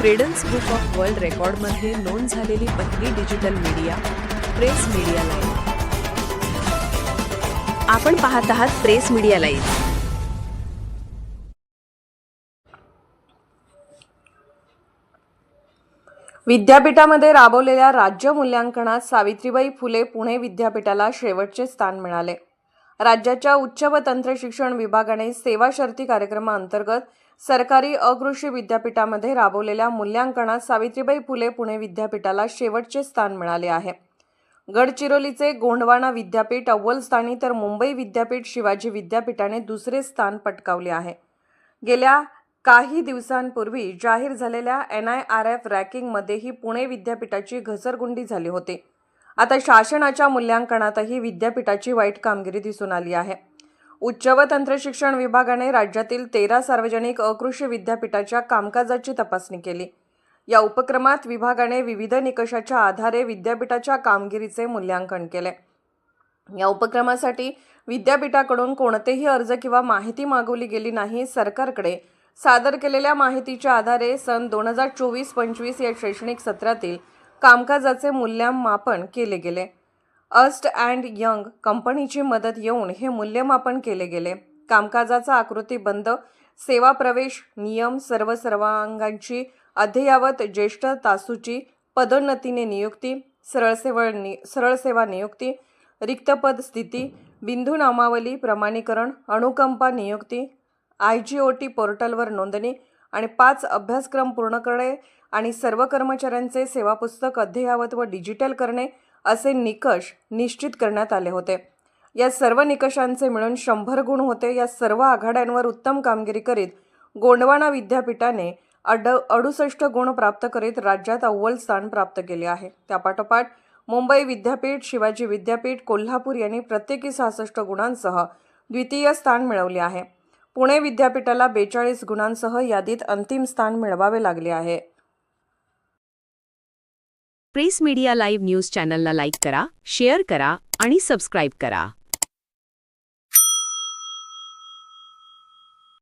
Credence book of world रेकॉर्डमध्ये नोंद झालेली पहिली digital media press media live आपण पाहत आहात प्रेस मीडिया लाईव्ह विद्यापीठामध्ये राबवलेल्या राज्य मूल्यांकनात सावित्रीबाई फुले पुणे विद्यापीठाला शेवटचे स्थान मिळाले. राज्याच्या उच्च व तंत्र शिक्षण विभागाने सेवा शर्ती कार्यक्रमाअंतर्गत सरकारी अकृषी विद्यापीठामध्ये राबवलेल्या मूल्यांकनात सावित्रीबाई फुले पुणे विद्यापीठाला शेवटचे स्थान मिळाले आहे. गडचिरोलीचे गोंडवाना विद्यापीठ अव्वल स्थानी तर मुंबई विद्यापीठ शिवाजी विद्यापीठाने दुसरे स्थान पटकावले आहे. गेल्या काही दिवसांपूर्वी जाहीर झालेल्या एन आय आर एफ रँकिंगमध्येही पुणे विद्यापीठाची घसरगुंडी झाली होती. आता शासनाच्या मूल्यांकनातही विद्यापीठाची वाईट कामगिरी दिसून आली आहे. उच्च व तंत्र शिक्षण विभागाने राज्यातील तेरा सार्वजनिक अकृषी विद्यापीठाच्या कामकाजाची तपासणी केली. या उपक्रमात विभागाने विविध निकषाच्या आधारे विद्यापीठाच्या कामगिरीचे मूल्यांकन केले. या उपक्रमासाठी विद्यापीठाकडून कोणतेही अर्ज किंवा माहिती मागवली गेली नाही. सरकारकडे सादर केलेल्या माहितीच्या आधारे सन दोन हजार चोवीस पंचवीस या शैक्षणिक सत्रातील कामकाजाचे मूल्यमापन केले गेले. अस्ट अँड यंग कंपनीची मदत येऊन हे मूल्यमापन केले गेले. कामकाजाचा आकृतीबंध सेवा प्रवेश नियम सर्व सर्वांगांची अद्ययावत ज्येष्ठ तासूची पदोन्नतीने नियुक्ती सरळसेवळ नि सरळ सेवा नियुक्ती रिक्तपद स्थिती बिंदू नामावली प्रमाणीकरण अनुकंपा नियुक्ती आय जी ओ टी पोर्टलवर नोंदणी आणि पाच अभ्यासक्रम पूर्ण करणे आणि सर्व कर्मचाऱ्यांचे सेवा पुस्तक अद्ययावत व डिजिटल करणे असे निकष निश्चित करण्यात आले होते. या सर्व निकषांचे मिळून शंभर गुण होते. या सर्व आघाड्यांवर उत्तम कामगिरी करीत गोंडवाना विद्यापीठाने अड अडुसष्ट गुण प्राप्त करीत राज्यात अव्वल स्थान प्राप्त केले आहे. त्यापाठोपाठ मुंबई विद्यापीठ शिवाजी विद्यापीठ कोल्हापूर यांनी प्रत्येकी सहासष्ट गुणांसह द्वितीय स्थान मिळवले आहे. पुणे विद्यापीठाला बेचाळीस गुणांसह यादीत अंतिम स्थान मिळवावे लागले आहे. प्रेस मीडिया लाईव्ह न्यूज चॅनलला लाईक करा शेअर करा आणि सबस्क्राईब करा.